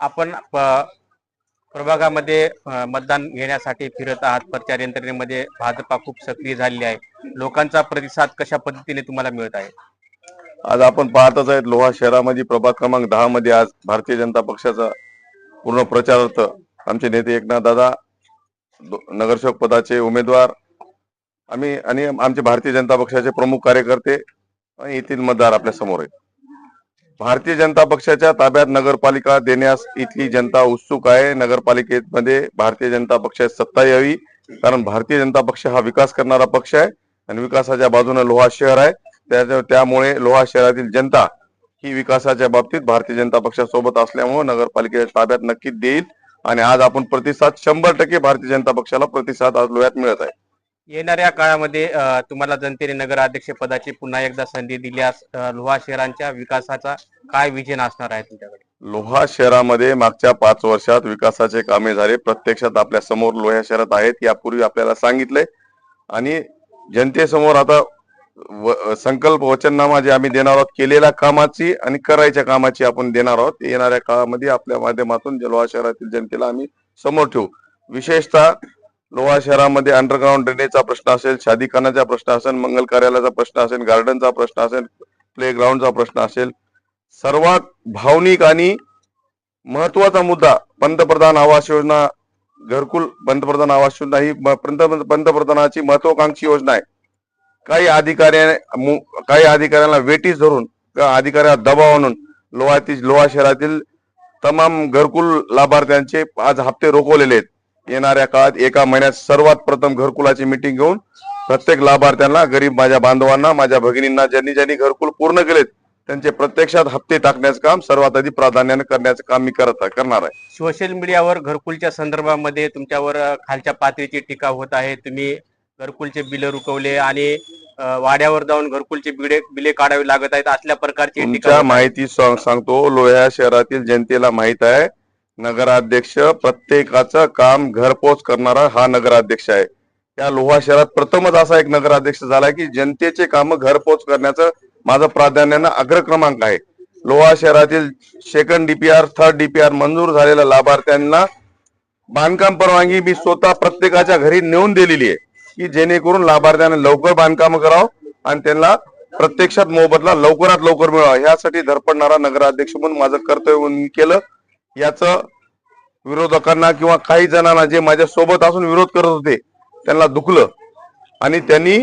आपण प्रभागामध्ये मतदान घेण्यासाठी फिरत आहात. प्रचार यंत्रणेमध्ये भाजपा खूप सक्रिय झालेली आहे. लोकांचा प्रतिसाद कशा पद्धतीने तुम्हाला मिळत आहे? आज आपण पाहतच आहेत लोहा शहरामध्ये प्रभाग क्रमांक दहा मध्ये आज भारतीय जनता पक्षाचा पूर्ण प्रचारार्थ आमचे नेते एकनाथ दादा नगरसेवक पदाचे उमेदवार आम्ही आणि आमचे भारतीय जनता पक्षाचे प्रमुख कार्यकर्ते आणि येथील मतदार आपल्यासमोर आहेत. भारतीय जनता पक्षाच्या ताब्यात नगरपालिका देण्यास इथली जनता उत्सुक आहे. नगरपालिकेमध्ये भारतीय जनता पक्षात सत्ता यावी कारण भारतीय जनता पक्ष हा विकास करणारा पक्ष आहे आणि विकासाच्या बाजूने लोहा शहर आहे. त्या- त्यामुळे लोहा शहरातील जनता ही विकासाच्या बाबतीत भारतीय जनता पक्षासोबत असल्यामुळे नगरपालिकेच्या ताब्यात नक्कीच देईल. आणि आज आपण प्रतिसाद शंभर टक्के भारतीय जनता पक्षाला प्रतिसाद आज लोह्यात मिळत आहे. येणाऱ्या काळामध्ये तुम्हाला जनतेने नगराध्यक्ष पदाची पुन्हा एकदा संधी दिल्यास लोहा शहरांच्या विकासाचा काय विजन असणार आहे तुमच्याकडे? लोहा शहरामध्ये मागच्या पाच वर्षात विकासाचे कामे झाले. प्रत्यक्षात आपल्यासमोर लोहा शहरात आहेत यापूर्वी आपल्याला सांगितले. आणि जनतेसमोर आता संकल्प वचननामा जे आम्ही देणार आहोत केलेल्या कामाची आणि करायच्या कामाची आपण देणार आहोत. ते येणाऱ्या काळामध्ये आपल्या माध्यमातून जे लोहा शहरातील जनतेला आम्ही समोर ठेवू. विशेषतः लोहा शहरामध्ये अंडरग्राऊंड ड्रेनेजचा प्रश्न असेल शादीखानाचा प्रश्न असेल मंगल कार्यालयाचा प्रश्न असेल गार्डनचा प्रश्न असेल प्लेग्राऊंडचा प्रश्न असेल. सर्वात भावनिक आणि महत्त्वाचा मुद्दा पंतप्रधान आवास योजना घरकुल पंतप्रधान आवास योजना ही म- पंतप्रधानाची महत्वाकांक्षी योजना आहे. काही अधिकाऱ्या मु- काही अधिकाऱ्यांना वेटीस धरून किंवा अधिकाऱ्या दबाव आणून लोहातील लोहा शहरातील तमाम घरकुल लाभार्थ्यांचे आज हप्ते रोखवलेले आहेत. येणाऱ्या काळात एका महिन्यात सर्वात प्रथम घरकुलाची मिटिंग घेऊन प्रत्येक लाभार्थ्यांना गरीब माझ्या बांधवांना माझ्या भगिनींना ज्यांनी ज्यांनी घरकुल पूर्ण केलेत त्यांचे प्रत्यक्षात हप्ते टाकण्याचं काम सर्वात आधी प्राधान्याने करण्याचं काम मी करत करणार आहे. सोशल मीडियावर घरकुलच्या संदर्भामध्ये तुमच्यावर खालच्या पातळीची टीका होत आहे. तुम्ही घरकुलचे बिल रुकवले आणि वाड्यावर जाऊन घरकुलचे बिले बिले काढावे लागत आहेत. असल्या प्रकारची टीका. माहिती सांग- सांगतो. लोह्या शहरातील जनतेला माहीत आहे. नगराध्यक्ष प्रत्येकाचं काम घरपोच करणारा हा नगराध्यक्ष आहे. या लोहा शहरात प्रथमच असा एक नगराध्यक्ष झालाय की जनतेचे काम घरपोच करण्याचं माझं प्राधान्यानं अग्र क्रमांक आहे. लोहा शहरातील सेकंड डीपीआर थर्ड डीपीआर मंजूर झालेल्या लाभार्थ्यांना बांधकाम परवानगी मी स्वतः प्रत्येकाच्या घरी नेऊन दिलेली आहे की जेणेकरून लाभार्थ्यांना लवकर बांधकाम करावं आणि त्यांना प्रत्यक्षात मोबदला लवकरात लवकर मिळावा. यासाठी धडपडणारा नगराध्यक्ष म्हणून माझं कर्तव्य केलं. याचं विरोधकांना किंवा काही जणांना जे माझ्या सोबत असून विरोध करत होते त्यांना दुखलं. आणि त्यांनी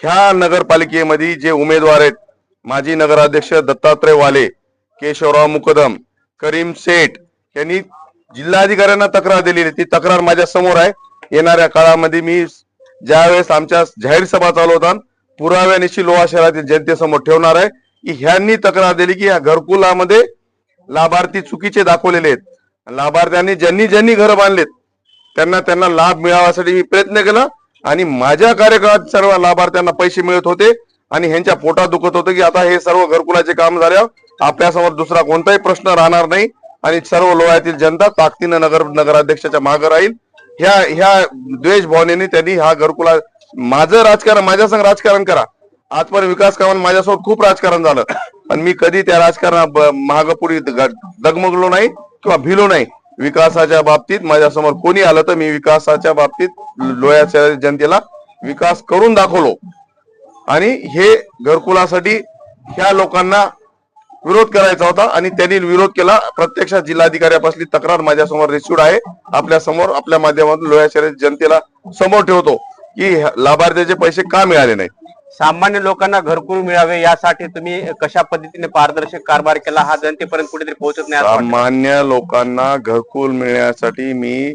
ह्या नगरपालिकेमध्ये जे उमेदवार आहेत माजी नगराध्यक्ष दत्तात्रय वाले केशवराव मुकदम करीम सेठ यांनी जिल्हाधिकाऱ्यांना तक्रार दिलेली. ती तक्रार माझ्यासमोर आहे. येणाऱ्या काळामध्ये मी ज्यावेळेस आमच्या जाहीर सभा चालू होतात पुराव्यानिशी लोहा शहरातील जनतेसमोर ठेवणार आहे की ह्यांनी तक्रार दिली की या घरकुलामध्ये लाभार्थी चुकीचे दाखवलेले आहेत. लाभार्थ्यांनी ज्यांनी ज्यांनी घर बांधलेत त्यांना त्यांना लाभ मिळावासाठी मी प्रयत्न केला आणि माझ्या कार्यकाळात सर्व लाभार्थ्यांना पैसे मिळत होते आणि ह्यांच्या पोटात दुखत होतं की आता हे सर्व घरकुलाचे काम झाल्यावर आपल्यासमोर दुसरा कोणताही प्रश्न राहणार नाही आणि सर्व लोह्यातील जनता ताकदीनं नगर नगराध्यक्षाच्या मागे राहील. ह्या ह्या द्वेष भावनेने त्यांनी हा घरकुला माझं राजकारण माझ्या संग राजकारण करा. आजपर्यंत विकास कामात माझ्यासोबत खूप राजकारण झालं. पण मी कधी त्या राजकारणा महागपुढी दगमगलो नाही किंवा भिलो नाही. विकासाच्या बाबतीत माझ्यासमोर कोणी आलं तर मी विकासाच्या बाबतीत लोह्याच्या जनतेला विकास करून दाखवलो. आणि हे घरकुलासाठी ह्या लोकांना विरोध करायचा होता आणि त्यांनी विरोध केला. प्रत्यक्षात जिल्हाधिकाऱ्यापासली तक्रार माझ्यासमोर रिसिव्ड आहे. आपल्यासमोर आपल्या माध्यमातून लोह्या जनतेला समोर ठेवतो की लाभार्थ्याचे पैसे का मिळाले नाही? सामान्य लोकांना घरकुल मिळावे यासाठी तुम्ही कशा पद्धतीने पारदर्शक कारभार केला हा जनतेपर्यंत कुठेतरी पोहोचत नाही असं वाटतं. सामान्य लोकांना घरकुल मिळण्यासाठी मी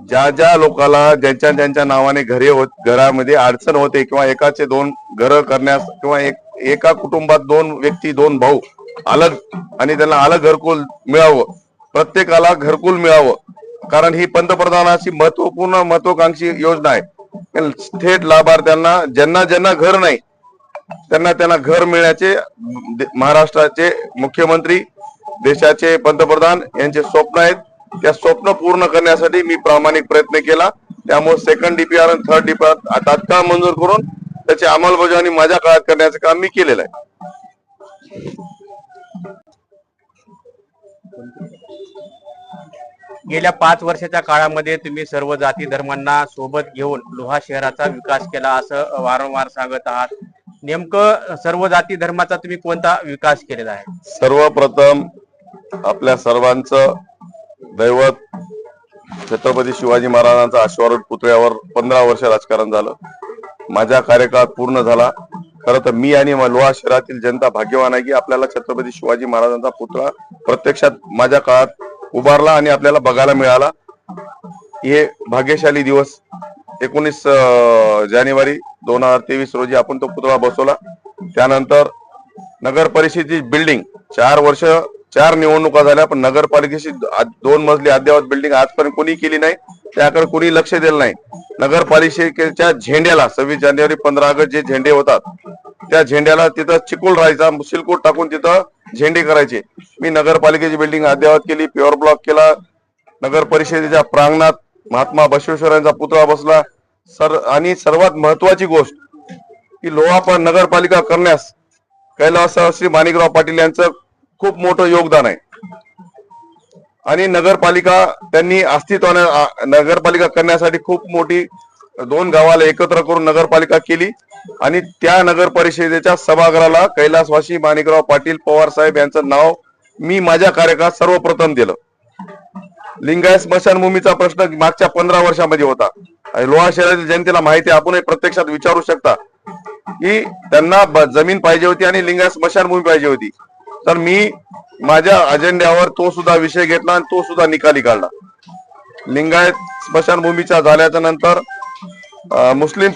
ज्या ज्या लोकांना ज्यांच्या ज्यांच्या नावाने घरे होत घरामध्ये अडचण होते किंवा एकाचे दोन घर करण्यास किंवा एक एका कुटुंबात दोन व्यक्ती दोन भाऊ अलग आणि त्यांना अलग घरकुल मिळावं प्रत्येकाला घरकुल मिळावं कारण ही पंतप्रधानाची महत्त्वपूर्ण महत्वाकांक्षी योजना आहे थेट लाभार्थ्यांना ज्यांना ज्यांना घर नाही त्यांना त्यांना घर मिळण्याचे महाराष्ट्राचे मुख्यमंत्री देशाचे पंतप्रधान यांचे स्वप्न आहेत. त्या स्वप्न पूर्ण करण्यासाठी मी प्रामाणिक प्रयत्न केला. त्यामुळे सेकंड डीपीआर आणि थर्ड डीपीआर तात्काळ मंजूर करून त्याची अंमलबजावणी माझ्या काळात करण्याचं काम मी केलेलं आहे. गेल्या पाच वर्षाच्या काळामध्ये तुम्ही सर्व जाती धर्मांना सोबत घेऊन लोहा शहराचा विकास केला असं वारंवार सांगत आहात. नेमकं सर्व जाती धर्माचा तुम्ही कोणता विकास केलेला आहे? सर्वप्रथम आपल्या सर्वांचं दैवत छत्रपती शिवाजी महाराजांचा आशीर्वाद पुतळ्यावर पंधरा वर्ष राजकारण झालं. माझ्या कार्यकाळात पूर्ण झाला. खरं तर मी आणि लोहा शहरातील जनता भाग्यवान आहे की आपल्याला छत्रपती शिवाजी महाराजांचा पुतळा प्रत्यक्षात माझ्या काळात उभारला आणि आपल्याला बघायला मिळाला. हे भाग्यशाली दिवस. एकोणीस जानेवारी दोन हजार तेवीस रोजी आपण तो पुतळा बसवला. त्यानंतर नगर परिषदेची बिल्डिंग चार वर्ष चार निवडणुका झाल्या पण नगरपालिकेची दोन मजली अद्ययावत बिल्डिंग आजपर्यंत कोणी केली नाही. त्याकडे कोणी लक्ष दिलं नाही. नगरपालिकेच्या झेंड्याला सव्वीस जानेवारी पंधरा ऑगस्ट जे झेंडे होतात त्या झेंड्याला तिथं चिकूल राहायचा सिलकोट टाकून तिथं झेंडे करायचे. मी नगरपालिकेची बिल्डिंग अद्ययावत केली प्युअर ब्लॉक केला. नगर परिषदेच्या प्रांगणात महात्मा बसवेश्वरांचा पुतळा बसला. सर आणि सर्वात महत्वाची गोष्ट की लोहापण नगरपालिका करण्यास कैलास श्री माणिकराव पाटील यांचं खूप मोठं योगदान आहे. आणि नगरपालिका त्यांनी अस्तित्वाने नगरपालिका करण्यासाठी खूप मोठी दोन गावाला एकत्र करून नगरपालिका केली. आणि त्या नगर परिषदेच्या सभागृहाला कैलासवासी माणिकराव पाटील पवार साहेब यांचं नाव मी माझ्या कार्यकाळात सर्वप्रथम दिलं. लिंगायत स्मशानभूमीचा प्रश्न मागच्या पंधरा वर्षामध्ये होता. आणि लोहा शहरातील जनतेला माहिती आपणही प्रत्यक्षात विचारू शकता की त्यांना जमीन पाहिजे होती आणि लिंगायत स्मशानभूमी पाहिजे होती. तर मी माझ्या अजेंड्यावर तो सुद्धा विषय घेतला आणि तो सुद्धा निकाली काढला. लिंगायत स्मशानभूमीच्या झाल्याच्यानंतर मुस्लिम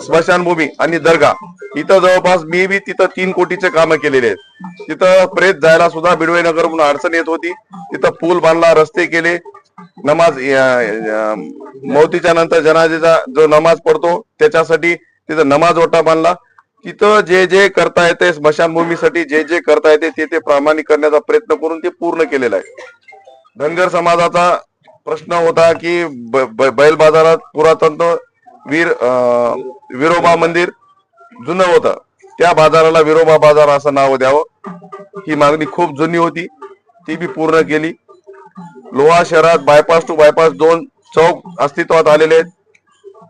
स्मशानभूमी आणि दर्गा. इथं जवळपास मी बी तिथं तीन कोटीचे कामं केलेले आहेत. तिथं प्रेत जायला सुद्धा बिडवे नगर म्हणून अडचण येत होती. तिथं पूल बांधला रस्ते केले. नमाज मोतीच्या मौतीच्या नंतर जनाजेचा जो नमाज पडतो त्याच्यासाठी तिथं नमाज ओटा बांधला. तिथं जे जे करता येते स्मशानभूमीसाठी जे जे करता येते ते ते प्रामाणिक करण्याचा प्रयत्न करून ते पूर्ण केलेला आहे. धनगर समाजाचा प्रश्न होता की बैल बाजारात पुरातन वीर अं, विरोबा मंदिर जुनं होतं. त्या बाजाराला विरोबा बाजार असं नाव द्यावं. ही मागणी खूप जुनी होती. ती बी पूर्ण केली. लोहा शहरात बायपास टू बायपास दोन चौक अस्तित्वात आलेले आहेत.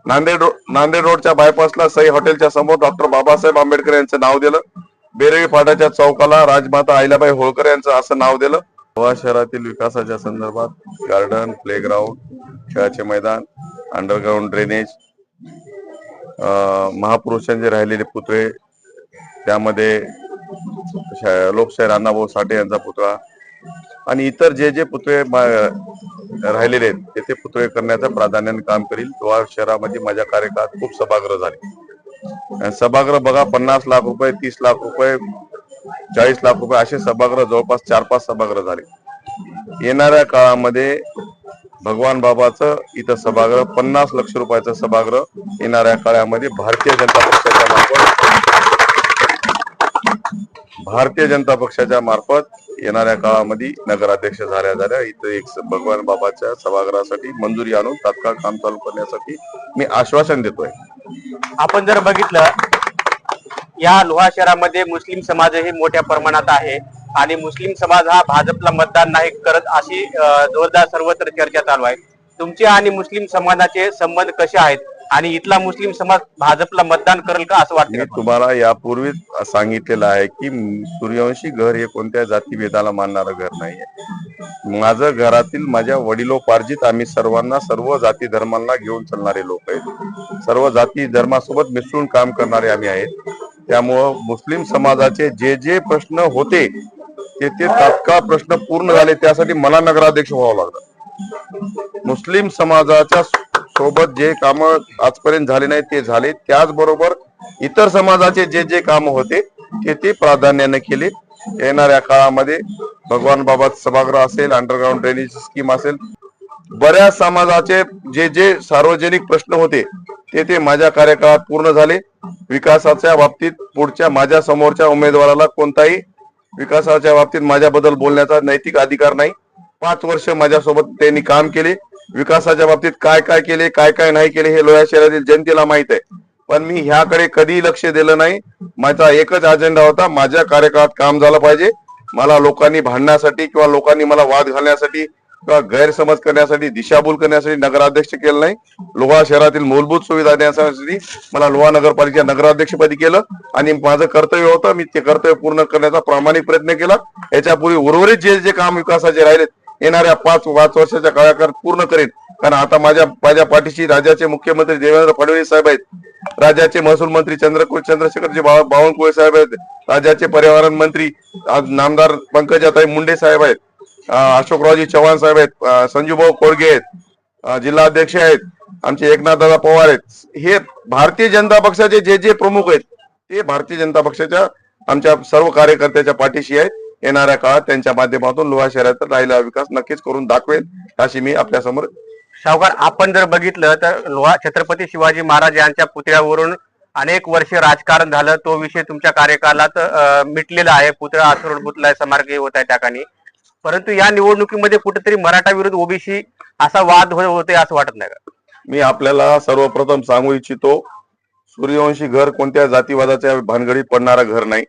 नांदेड रो- नांदेड रोडच्या बायपासला सई हॉटेलच्या समोर डॉक्टर बाबासाहेब आंबेडकर यांचं नाव दिलं. बेरळी फाट्याच्या चौकाला राजमाता अहिल्याबाई होळकर यांचं असं नाव दिलं. लोहा शहरातील विकासाच्या संदर्भात गार्डन प्लेग्राऊंड खेळाचे मैदान अंडरग्राऊंड ड्रेनेज महापुरुषांचे राहिलेले पुतळे त्यामध्ये लोकशाहीर अण्णाभाऊ साठे यांचा पुतळा आणि इतर जे जे पुतळे मा- राहिलेले आहेत ते ते पुतळे करण्याचं प्राधान्याने काम करील. लोहा शहरामध्ये माझ्या कार्यकाळात खूप सभागृह झाले. आणि सभागृह बघा पन्नास लाख रुपये तीस लाख रुपये चाळीस लाख रुपये असे सभागृह जवळपास चार पाच सभागृह झाले. येणाऱ्या काळामध्ये भगवान बाबाचं इथं सभागृह पन्नास लक्ष रुपयाचं सभागृह येणाऱ्या काळामध्ये भारतीय जनता पक्षाच्या मार्फत भारतीय जनता पक्षाच्या मार्फत येणाऱ्या काळामध्ये नगराध्यक्ष झाल्या झाल्या. इथं एक भगवान बाबाच्या सभागृहासाठी मंजुरी आणून तात्काळ काम चालू करण्यासाठी मी आश्वासन देतोय. आपण जर बघितलं या लोहा शहरामध्ये मुस्लिम समाजही मोठ्या प्रमाणात आहे. आणि मुस्लिम समाज हा भाजपला मतदान नाही करत अशी जोरदार सर्वत्र चर्चा चालू आहे. तुमचे आणि मुस्लिम समाजाचे संबंध कसे आहेत? आणि इथला मुस्लिम समाज भाजपला मतदान करेल का असं वाटतं? तुम्हाला यापूर्वीच सांगितलेलं आहे की सूर्यवंशी घर हे कोणत्या जातीभेदाला मानणारं घर नाहीये. माझं घरातील माझ्या वडिलोपार्जित आम्ही सर्वांना सर्व जाती धर्मांना घेऊन चालणारे लोक आहेत. सर्व जाती धर्मासोबत मिसळून काम करणारे आम्ही आहेत. त्यामुळं मुस्लिम समाजाचे जे जे प्रश्न होते तेथे तात्काळ प्रश्न पूर्ण झाले त्यासाठी मला नगराध्यक्ष व्हावं लागलं. मुस्लिम समाजाच्या सोबत जे काम आजपर्यंत झाले नाही ते झाले. त्याचबरोबर इतर समाजाचे जे जे काम होते ते ते प्राधान्याने केले. येणाऱ्या काळामध्ये भगवान बाबा सभागृह असेल अंडरग्राऊंड ड्रेनेज स्कीम असेल बऱ्याच समाजाचे जे जे सार्वजनिक प्रश्न होते ते ते माझ्या कार्यकाळात पूर्ण झाले. विकासाच्या बाबतीत पुढच्या माझ्या समोरच्या उमेदवाराला कोणताही विकासाच्या बाबतीत माझ्याबद्दल बोलण्याचा नैतिक अधिकार नाही. पाच वर्ष माझ्यासोबत त्यांनी काम केले. विकासाच्या बाबतीत काय काय केले काय काय नाही केले हे लोया शहरातील जनतेला माहीत आहे. पण मी ह्याकडे कधी लक्ष दिलं नाही. माझा एकच अजेंडा होता माझ्या कार्यकाळात काम झालं पाहिजे. मला लोकांनी भांडण्यासाठी किंवा लोकांनी मला वाद घालण्यासाठी किंवा गैरसमज करण्यासाठी दिशाभूल करण्यासाठी नगराध्यक्ष केलं नाही. लोहा शहरातील मूलभूत सुविधा देण्यासाठी मला लोहा नगरपालिका नगराध्यक्षपदी केलं. आणि माझं कर्तव्य होतं मी ते कर्तव्य पूर्ण करण्याचा प्रामाणिक प्रयत्न केला. याच्यापूर्वी उर्वरित जे जे काम विकासाचे राहिले येणाऱ्या पाच पाच वर्षाच्या काळाकार पूर्ण करेन. कारण आता माझ्या माझ्या पाठीशी राज्याचे मुख्यमंत्री देवेंद्र फडणवीस साहेब आहेत. राज्याचे महसूल मंत्री चंद्रकुल चंद्रशेखरजी बावनकुळे साहेब आहेत. राज्याचे पर्यावरण मंत्री आज नामदार पंकजाताई मुंडे साहेब आहेत. अशोकरावजी चव्हाण साहेब आहेत संजूभाऊ कोडगे आहेत जिल्हाध्यक्ष आहेत आमचे एकनाथदादा पवार आहेत. हे भारतीय जनता पक्षाचे जे जे प्रमुख आहेत ते भारतीय जनता पक्षाच्या आमच्या सर्व कार्यकर्त्याच्या पाठीशी आहेत. येणाऱ्या काळात त्यांच्या माध्यमातून लोहा शहराचा राहिलेला विकास नक्कीच करून दाखवेल अशी मी आपल्यासमोर सावकार आपण जर बघितलं तर लोहा छत्रपती शिवाजी महाराज यांच्या पुतळ्यावरून अनेक वर्ष राजकारण झालं तो विषय तुमच्या कार्यकालात मिटलेला आहे. पुतळा आसरोड बुतलाय समार्ग होत आहे त्या ठिकाणी. परंतु या निवडणुकीमध्ये कुठेतरी मराठा विरुद्ध ओबीसी असा वाद हो-, होते असं वाटत नाही का? मी आपल्याला सर्वप्रथम सांगू इच्छितो सूर्यवंशी घर कोणत्या जातीवादाच्या भानगडीत पडणारा घर नाही.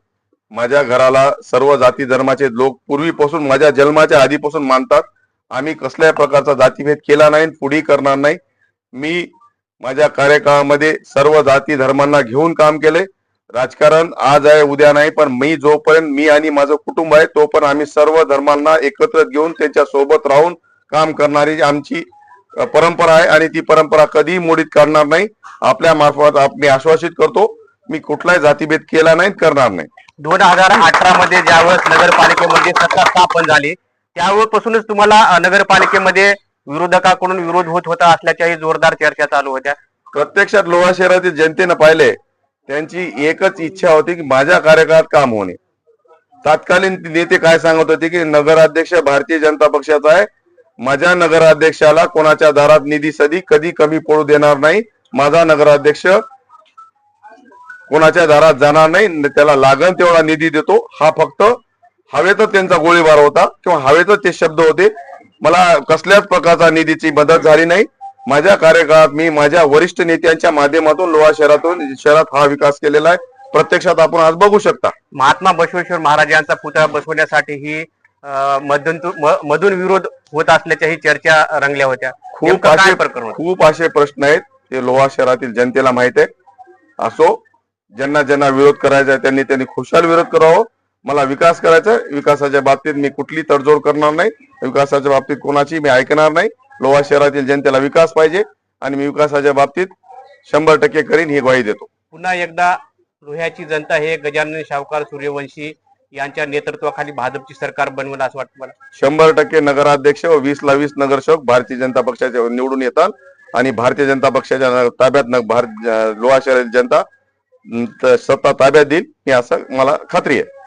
माझ्या घराला सर्व जाती धर्माचे लोक पूर्वीपासून माझ्या जन्माच्या आधीपासून मानतात. आम्ही कसल्याही प्रकारचा जातीभेद केला नाही पुढे करणार नाही. मी माझ्या कार्यकाळामध्ये सर्व जाती धर्मांना घेऊन काम केले. राजकारण आज आहे उद्या नाही पण मी जोपर्यंत मी आणि माझं कुटुंब आहे तोपर्यंत आम्ही सर्व धर्मांना एकत्र घेऊन त्यांच्यासोबत राहून काम करणारी आमची परंपरा आहे आणि ती परंपरा कधीही मोडीत काढणार नाही. आपल्या मार्फत मी आश्वासित करतो मी कुठलाही जातीभेद केला नाही करणार नाही. दोन हजार अठरा मध्ये ज्यावेळेस नगरपालिकेमध्ये सत्ता स्थापन झाली त्यावेळेपासूनच तुम्हाला नगरपालिकेमध्ये विरोधकाकडून विरोध होत होता असल्याच्याही जोरदार चर्चा चालू होत्या. प्रत्यक्षात लोहा शहरातील जनतेनं पाहिले त्यांची एकच इच्छा होती की माझ्या कार्यकाळात काम होणे तत्कालीन नेते काय सांगत होते की नगराध्यक्ष भारतीय जनता पक्षाचा आहे. माझ्या नगराध्यक्षाला कोणाच्या दारात निधी सधी कधी कमी पडू देणार नाही. माझा नगराध्यक्ष कोणाच्या दारात जाणार नाही. त्याला लागण तेवढा निधी देतो. हा फक्त हवेतच त्यांचा गोळीबार होता किंवा हवेतच ते शब्द होते. मला कसल्याच प्रकारचा निधीची मदत झाली नाही. माझ्या कार्यकाळात मी माझ्या वरिष्ठ नेत्यांच्या माध्यमातून लोहा शहरातून शहरात हा विकास केलेला आहे. प्रत्यक्षात आपण आज बघू शकता. महात्मा बसवेश्वर महाराज यांचा पुतळा बसवण्यासाठीही अं, मधून मधून विरोध होत असल्याच्याही चर्चा रंगल्या होत्या. खूप असे? खूप असे प्रश्न आहेत ते लोहा शहरातील जनतेला माहीत आहे. असो ज्यांना ज्यांना विरोध करायचा आहे त्यांनी त्यांनी खुशाल विरोध करावं. मला विकास करायचा. विकासाच्या बाबतीत मी कुठली तडजोड करणार नाही. विकासाच्या बाबतीत कोणाची मी ऐकणार नाही. लोहा शहरातील जनतेला विकास पाहिजे आणि मी विकासाच्या बाबतीत शंभर टक्के करीन ही ग्वाही देतो. पुन्हा एकदा लोह्याची जनता हे गजानन सावकार सूर्यवंशी यांच्या नेतृत्वाखाली भाजपची सरकार बनवलं असं वाटतं मला. शंभर टक्के नगराध्यक्ष व वीस ला वीस नगरसेवक भारतीय जनता पक्षाचे निवडून येतात आणि भारतीय जनता पक्षाच्या ताब्यात लोहा शहरातील जनता सत्ता ताब्यात देईल ही असं मला खात्री आहे.